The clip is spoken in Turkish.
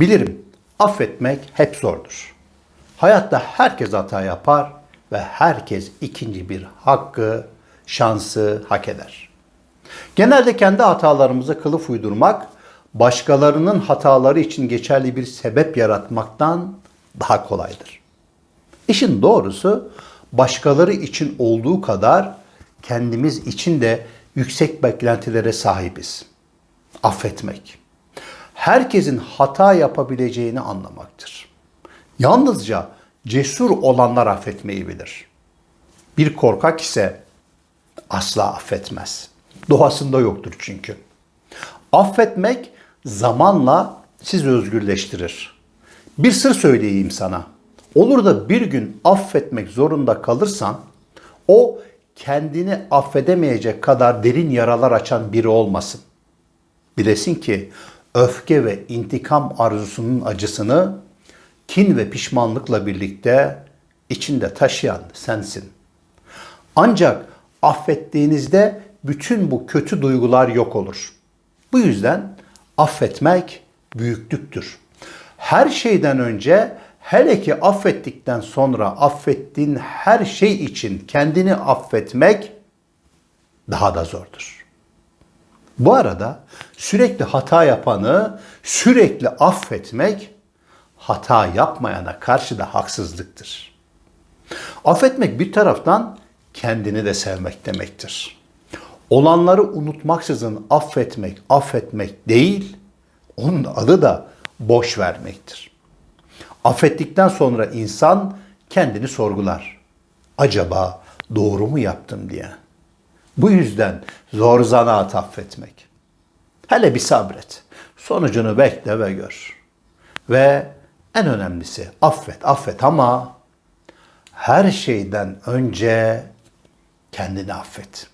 Bilirim, affetmek hep zordur. Hayatta herkes hata yapar ve herkes ikinci bir hakkı, şansı hak eder. Genelde kendi hatalarımıza kılıf uydurmak, başkalarının hataları için geçerli bir sebep yaratmaktan daha kolaydır. İşin doğrusu başkaları için olduğu kadar kendimiz için de yüksek beklentilere sahibiz. Affetmek. Herkesin hata yapabileceğini anlamaktır. Yalnızca cesur olanlar affetmeyi bilir. Bir korkak ise asla affetmez. Doğasında yoktur çünkü. Affetmek zamanla sizi özgürleştirir. Bir sır söyleyeyim sana. Olur da bir gün affetmek zorunda kalırsan o kendini affedemeyecek kadar derin yaralar açan biri olmasın. Bilesin ki öfke ve intikam arzusunun acısını kin ve pişmanlıkla birlikte içinde taşıyan sensin. Ancak affettiğinizde bütün bu kötü duygular yok olur. Bu yüzden affetmek büyüklüktür. Her şeyden önce hele ki affettikten sonra affettiğin her şey için kendini affetmek daha da zordur. Bu arada sürekli hata yapanı sürekli affetmek hata yapmayana karşı da haksızlıktır. Affetmek bir taraftan kendini de sevmek demektir. Olanları unutmaksızın affetmek, affetmek değil, onun adı da boş vermektir. Affettikten sonra insan kendini sorgular. Acaba doğru mu yaptım diye. Bu yüzden zor zanaat affetmek. Hele bir sabret. Sonucunu bekle ve gör. Ve en önemlisi affet, affet ama her şeyden önce kendini affet.